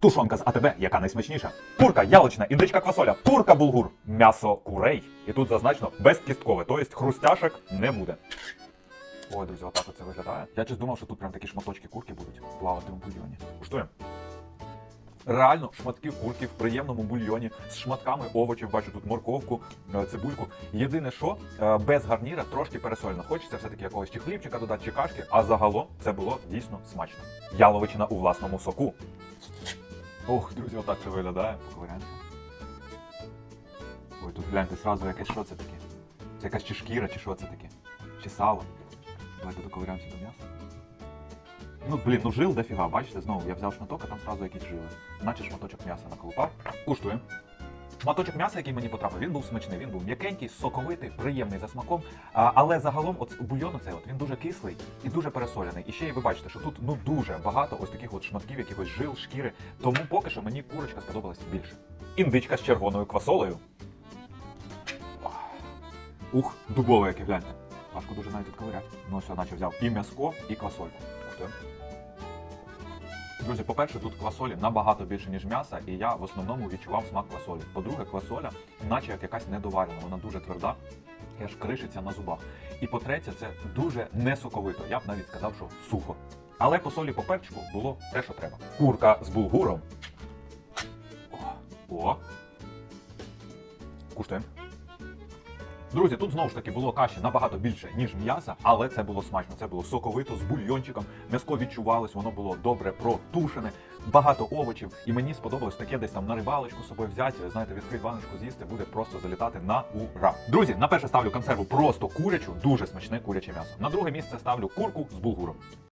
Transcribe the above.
Тушонка з АТБ, яка найсмачніша. Курка, ялочна, індичка квасоля, курка булгур, м'ясо курей. І тут зазначено безкісткове, тобто хрустяшок не буде. Ой, друзі, отак оце виглядає. Я щось думав, що тут прям такі шматочки курки будуть плавати в бульйоні. Куштуємо. Реально шматки курки в приємному бульйоні з шматками овочів. Бачу тут морковку, е, цибульку. Єдине, що е, без гарніра трошки пересольно. Хочеться все-таки якогось чи хлібчика додати, чи кашки, а загалом це було дійсно смачно. Яловичина у власному соку. Ох, друзі, отак це виглядає. Поковиряємося. Ой, тут гляньте, сразу якесь що це таке? Це якась чи шкіра, чи що це таке? Чи сало? Давайте доковиряємося до м'яса. Ну, блін, ну жил дофіга, бачите, знову я взяв шматок, а там зразу якісь жили. Наче шматочок м'яса наколупав. Куштуємо. Шматочок м'яса, який мені потрапив, він був смачний, він був м'якенький, соковитий, приємний за смаком. А, але загалом, от бульйон оцей от, він дуже кислий і дуже пересолений. І ще й ви бачите, що тут ну дуже багато ось таких от шматків, якихось жил, шкіри. Тому поки що мені курочка сподобалась більше. Індичка з червоною квасолею. Ух, дубове яке, гляньте. Важко дуже навіть відковиряти. Ну все, наче взяв і м'яско, і квасольку. Ух ти. Друзі, по-перше, тут квасолі набагато більше, ніж м'яса, і я в основному відчував смак квасолі. По-друге, квасоля, наче як якась недоварена, вона дуже тверда, і аж кришиться на зубах. І по-третє, це дуже несоковито. Я б навіть сказав, що сухо. Але по солі по перчику було те, що треба. Курка з булгуром. О, о. Куштуємо. Друзі, тут знову ж таки було каші набагато більше, ніж м'яса, але це було смачно. Це було соковито з бульйончиком. М'яско відчувалось, воно було добре протушене, багато овочів. І мені сподобалось таке десь там на рибалочку з собою взяти. Знаєте, відкрити баночку з'їсти, буде просто залітати на ура. Друзі, на перше ставлю консерву просто курячу, дуже смачне куряче м'ясо. На друге місце ставлю курку з булгуром.